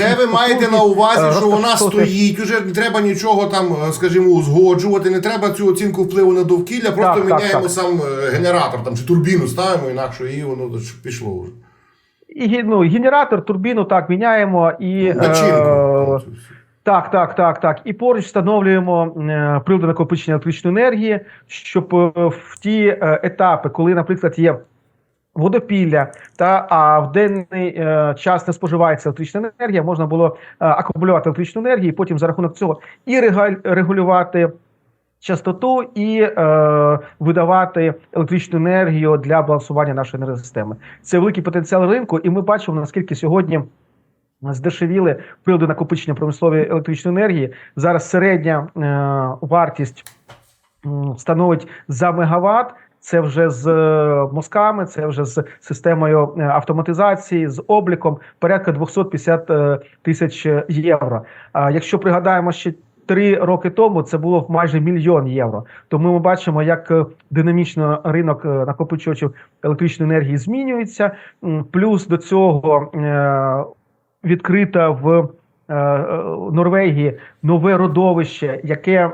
Це ви маєте на увазі, що вона стоїть, уже не треба нічого там, е, скажімо, узгоджувати, не треба цю оцінку впливу на довкілля, просто Так, міняємо так. сам е, генератор там, чи турбіну ставимо, інакше і воно пішло вже. І ну, генератор, турбіну так міняємо і Начинку. е, так, так, так, так. І поруч встановлюємо е, прилади накопичення електричної енергії, щоб е, в ті е, етапи, коли, наприклад, є водопілля, та а в денний е, час не споживається електрична енергія, можна було е, акумулювати електричну енергію, і потім за рахунок цього і регулювати частоту і е, видавати електричну енергію для балансування нашої енергосистеми. Це великий потенціал ринку, і ми бачимо наскільки сьогодні. Здешевіли прилади накопичення промислової електричної енергії. Зараз середня е, вартість становить за мегаватт. Це вже з е, мозками, це вже з системою е, автоматизації, з обліком порядка 250 е, тисяч євро. А якщо пригадаємо ще три роки тому, це було майже мільйон євро. Тому ми бачимо, як динамічно ринок накопичувачів електричної енергії змінюється. Плюс до цього відкрита в Норвегії нове родовище, яке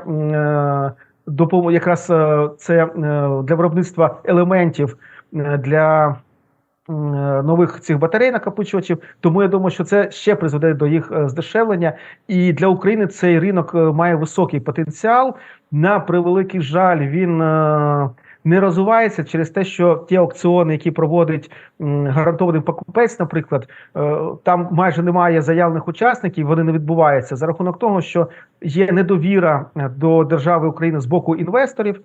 допом- якраз е, це е, для виробництва елементів е, для нових цих батарей накопичувачів. Тому я думаю, що це ще призведе до їх здешевлення. І для України цей ринок має високий потенціал. На превеликий жаль, він не розвивається через те, що ті аукціони, які проводить гарантований покупець, наприклад, е, там майже немає заявлених учасників, вони не відбуваються за рахунок того, що є недовіра е, до держави України з боку інвесторів.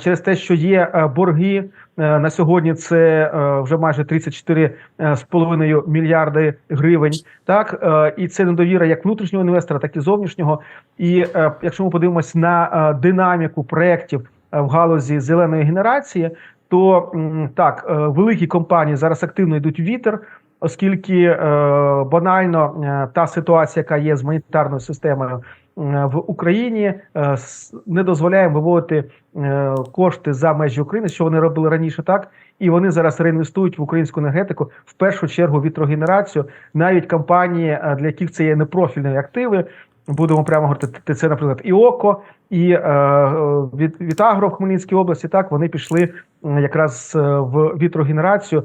Через те, що є е, борги на сьогодні, це вже майже 34,5 мільярди гривень. Так і це недовіра як внутрішнього інвестора, так і зовнішнього. І якщо ми подивимось на динаміку проєктів в галузі зеленої генерації, то так, е, великі компанії зараз активно йдуть в вітер, оскільки е, банально е, та ситуація, яка є з монетарною системою е, в Україні, не дозволяє виводити кошти за межі України, що вони робили раніше, так і вони зараз реінвестують в українську енергетику в першу чергу вітрогенерацію, навіть компанії, для яких це є непрофільні активи. Будемо прямо говорити, це, наприклад, і ОКО, і від, Вітагро в Хмельницькій області. Так вони пішли якраз в вітрогенерацію.